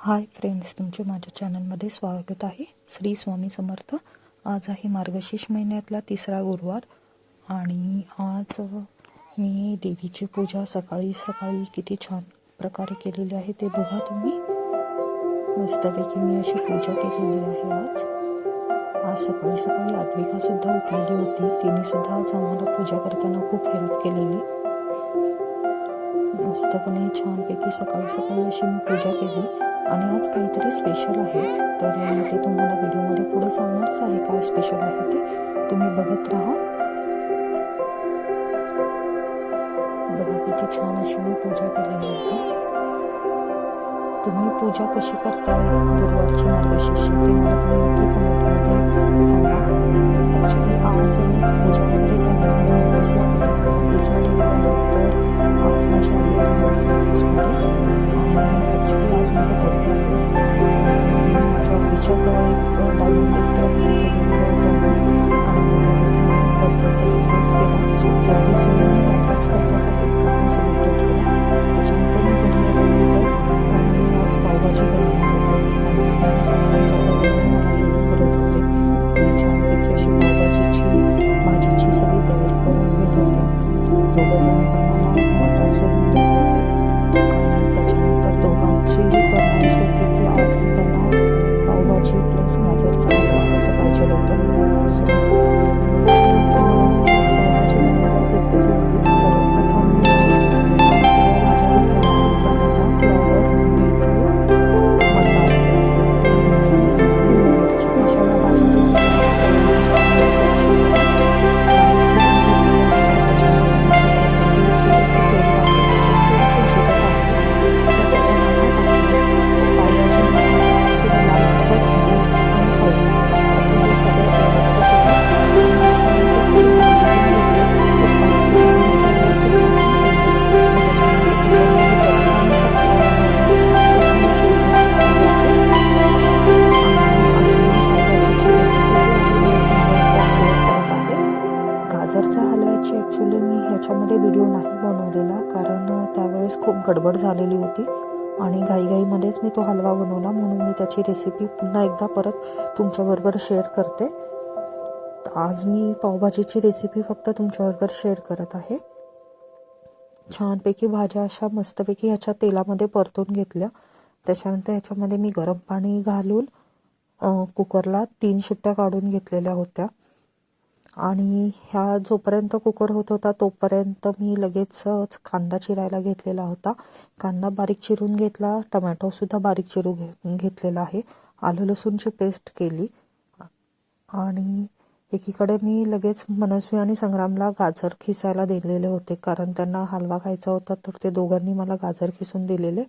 Hi friends तुमचे माझ्या चॅनलमध्ये स्वागत आहे. श्री स्वामी समर्थ. आज आहे मार्गशीर्ष महिन्यातला तिसरा गुरुवार आणि आज मी देवीची पूजा सकाळी सकाळी किती छान प्रकारे केलेली आहे ते बघा तुम्ही. मस्तपैकी मी अशी पूजा केलेली आहे आज. आज सकाळी सकाळी आत्विकासुद्धा उठलेली होती. तिने सुद्धा आज आम्हाला पूजा करताना खूप हेल्प केलेली. मस्तपणे छानपैकी सकाळी सकाळी अशी मी पूजा केली. आणि आज काहीतरी स्पेशल आहे. तर ते तुम्हाला व्हिडिओमध्ये पुढे सांगणारच आहे काय स्पेशल आहे ते. तुम्ही बघत राहा. बघा किती छान अशी मी पूजा केलेली आहे. तुम्ही पूजा कशी करताय? गुरुवारची मार्गशीर्ष ते मला तुम्ही नक्की कमेंटमध्ये सांगा. ॲक्च्युली आज पूजा वगैरे झाली मी ऑफिसला गेले ऑफिसमध्ये गेल्यानंतर आज माझ्या आई ऑफिसमध्ये आणि ॲक्च्युली आज माझा जवळ एक डायमंड बेकरी आहे तिथे गेलेलो होतो आम्ही. आणि मग तिथे आम्ही बड्डे केला सो दोघी जणांनी असा बड्डेचा आपण सेलिब्रेट गडबड झालेली होती. आणि घाईघाईमध्येच मी तो हलवा बनवला म्हणून मी त्याची रेसिपी पुन्हा एकदा परत तुमच्याबरोबर शेअर करते. आज मी पावभाजीची रेसिपी फक्त तुमच्याबरोबर शेअर करत आहे. छानपैकी भाज्या अशा मस्तपैकी ह्याच्या तेलामध्ये परतून घेतल्या. त्याच्यानंतर ह्याच्यामध्ये मी गरम पाणी घालून कुकरला तीन शिट्ट्या काढून घेतलेल्या होत्या. आणि ह्या जोपर्यंत कुकर होत होता तोपर्यंत मी लगेचच कांदा चिरायला घेतलेला होता. कांदा बारीक चिरून घेतला टमॅटोसुद्धा बारीक चिरू घे घेतलेला आहे. आलं लसूणची पेस्ट केली. आणि एकीकडे मी लगेच मनस्वी आणि संग्रामला गाजर खिसायला दिलेले होते कारण त्यांना हलवा खायचा होता तर ते दोघांनी मला गाजर खिसून दिलेले.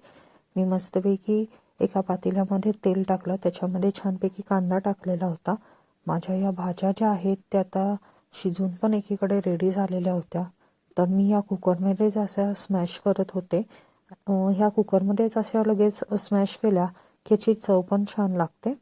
मी मस्तपैकी एका पातेल्यामध्ये तेल टाकलं त्याच्यामध्ये छानपैकी कांदा टाकलेला होता. माझ्या या भाज्या ज्या आहेत त्या आता शिजून पण एकीकडे रेडी झालेल्या होत्या. तर मी या कुकरमध्येच अशा स्मॅश करत होते ह्या कुकरमध्येच अशा लगेच स्मॅश केल्या की याची चव पण छान लागते.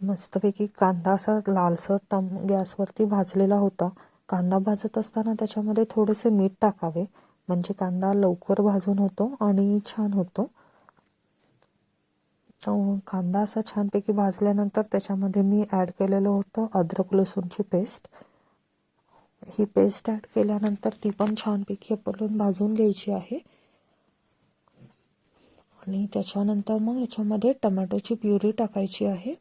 मस्तपैकी कांदा असा लालसर टम गॅसवरती भाजलेला होता. कांदा भाजत असताना त्याच्यामध्ये थोडेसे मीठ टाकावे. म्हणजे कांदा लवकर भाजून होतो आणि छान होतो. तर कांदा असा छानपैकी भाजल्यानंतर त्याच्यामध्ये मी ॲड केलेलं होतं अद्रक लसूणची पेस्ट ही पेस्ट ॲड केल्यानंतर ती पण छानपैकी आपण भाजून घ्यायची आहे. आणि त्याच्यानंतर मग याच्यामध्ये टमॅटोची प्युरी टाकायची आहे.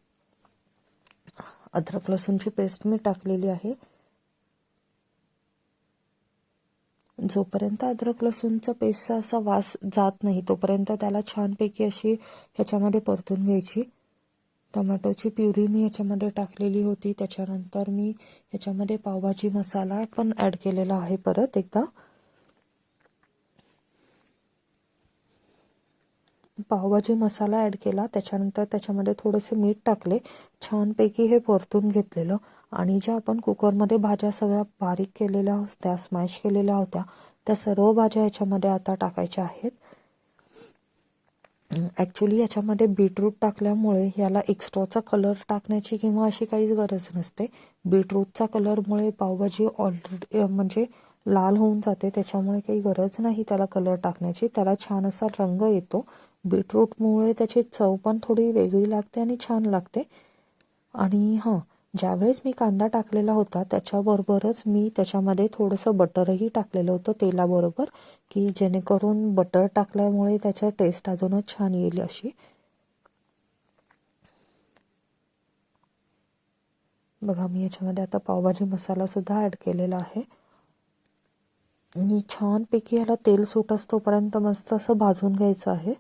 अद्रक लसूणची पेस्ट मी टाकलेली आहे. जोपर्यंत अद्रक लसूणचा पेस्टचा असा वास जात नाही तोपर्यंत त्याला छानपैकी अशी ह्याच्यामध्ये परतून घ्यायची. टोमॅटोची प्युरी मी ह्याच्यामध्ये टाकलेली होती त्याच्यानंतर मी ह्याच्यामध्ये पावभाजी मसाला पण ॲड केलेला आहे परत एकदा. पावभाजी मसाला ॲड केला त्याच्यानंतर त्याच्यामध्ये थोडेसे मीठ टाकले छानपैकी हे परतून घेतलेलं. आणि ज्या आपण कुकरमध्ये भाज्या सगळ्या बारीक केलेल्या होत्या स्मॅश केलेल्या होत्या त्या सर्व भाज्या याच्यामध्ये आता टाकायच्या आहेत. ॲक्च्युली याच्यामध्ये बीटरूट टाकल्यामुळे याला एक्स्ट्राचा कलर टाकण्याची किंवा अशी काहीच गरज नसते. बीटरूटचा कलरमुळे पावभाजी ऑलरेडी म्हणजे लाल होऊन जाते त्याच्यामुळे काही गरज नाही त्याला कलर टाकण्याची. त्याला छान असा रंग येतो. बीटरूटमुळे त्याची चव पण थोडी वेगळी लागते आणि छान लागते. आणि हां ज्यावेळेस मी कांदा टाकलेला होता त्याच्याबरोबरच मी त्याच्यामध्ये थोडंसं बटरही टाकलेलं होतं तेलाबरोबर की जेणेकरून बटर टाकल्यामुळे त्याचं टेस्ट अजूनच छान येईल अशी. बघा मी याच्यामध्ये आता पावभाजी मसालासुद्धा ॲड केलेला आहे. आणि छानपैकी याला तेल सुट असतोपर्यंत मस्त असं भाजून घ्यायचं आहे.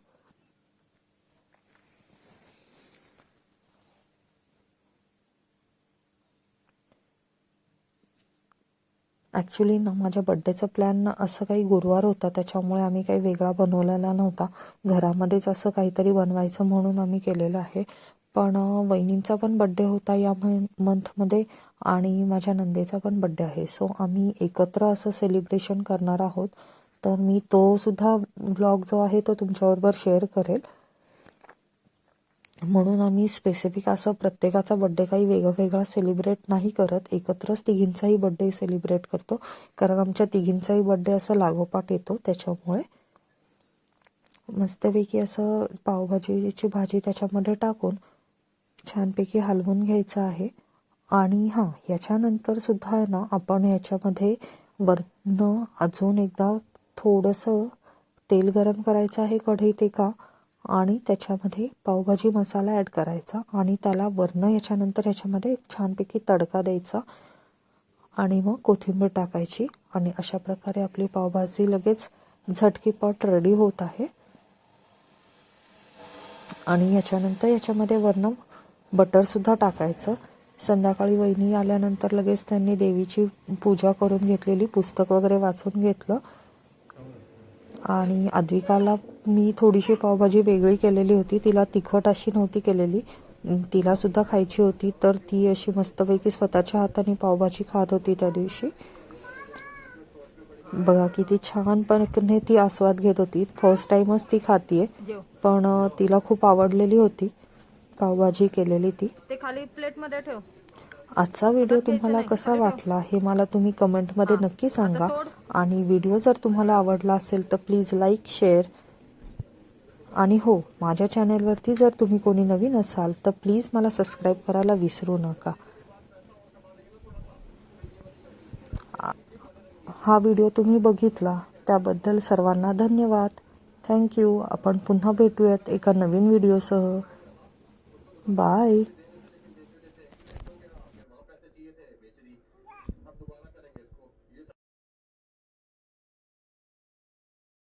ॲक्च्युली ना माझ्या बड्डेचा प्लॅन ना असं काही गुरुवार होता. त्याच्यामुळे आम्ही काही वेगळा बनवलेला नव्हता. घरामध्येच असं काहीतरी बनवायचं म्हणून आम्ही केलेलं आहे. पण वहिनींचा पण बड्डे होता या मंथमध्ये आणि माझ्या नंदेचा पण बड्डे आहे. सो आम्ही एकत्र असं सेलिब्रेशन करणार आहोत. तर मी तो सुद्धा व्लॉग जो आहे तो तुमच्याबरोबर शेअर करेल. म्हणून आम्ही स्पेसिफिक असं प्रत्येकाचा बड्डे काही वेगळा सेलिब्रेट नाही करत. एकत्रच तिघींचाही बड्डे सेलिब्रेट करतो. कारण आमच्या तिघींचाही बड्डे असं लागोपाठ येतो. त्याच्यामुळे मस्तपैकी असं पावभाजीची भाजी त्याच्यामध्ये टाकून छानपैकी हलवून घ्यायचं आहे. आणि हां याच्यानंतर सुद्धा आहे ना आपण याच्यामध्ये वरनं अजून एकदा थोडंसं तेल गरम करायचं आहे कढईत एका. आणि त्याच्यामध्ये पावभाजी मसाला ॲड करायचा आणि त्याला वरणं याच्यानंतर ह्याच्यामध्ये छानपैकी तडका द्यायचा आणि मग कोथिंबीर टाकायची आणि अशा प्रकारे आपली पावभाजी लगेच झटकीपट रेडी होत आहे. आणि याच्यानंतर याच्यामध्ये वरणं बटरसुद्धा टाकायचं. संध्याकाळी वहिनी आल्यानंतर लगेच त्यांनी देवीची पूजा करून घेतलेली पुस्तक वगैरे वाचून घेतलं. आणि आद्विकाला मी थोडीशी पावभाजी वेगळी केलेली होती. तिला तिखट अशी नव्हती केलेली. तिला सुद्धा खायची होती. तर ती अशी मस्तपैकी स्वतःच्या हाताने पावभाजी खात होती त्या दिवशी. बघा किती छानपणे ती आस्वाद घेत होती. फर्स्ट टाइमच ती खातीये. पण तिला खूप आवडलेली होती. पावभाजी केलेली ती. ते खाली प्लेटमध्ये ठेव. आजचा व्हिडिओ तुम्हाला कसा वाटला हे मला तुम्ही कमेंटमध्ये नक्की सांगा. आणि व्हिडिओ जर तुम्हाला आवडला असेल तर प्लीज लाईक शेअर आणि हो माझ्या चॅनलवरती जर तुम्ही कोणी नवीन असाल तर प्लीज मला सबस्क्राईब करायला विसरू नका. हा व्हिडिओ तुम्ही बघितला त्याबद्दल सर्वांना धन्यवाद. थँक्यू आपण पुन्हा भेटूयात एका नवीन व्हिडिओसह बाय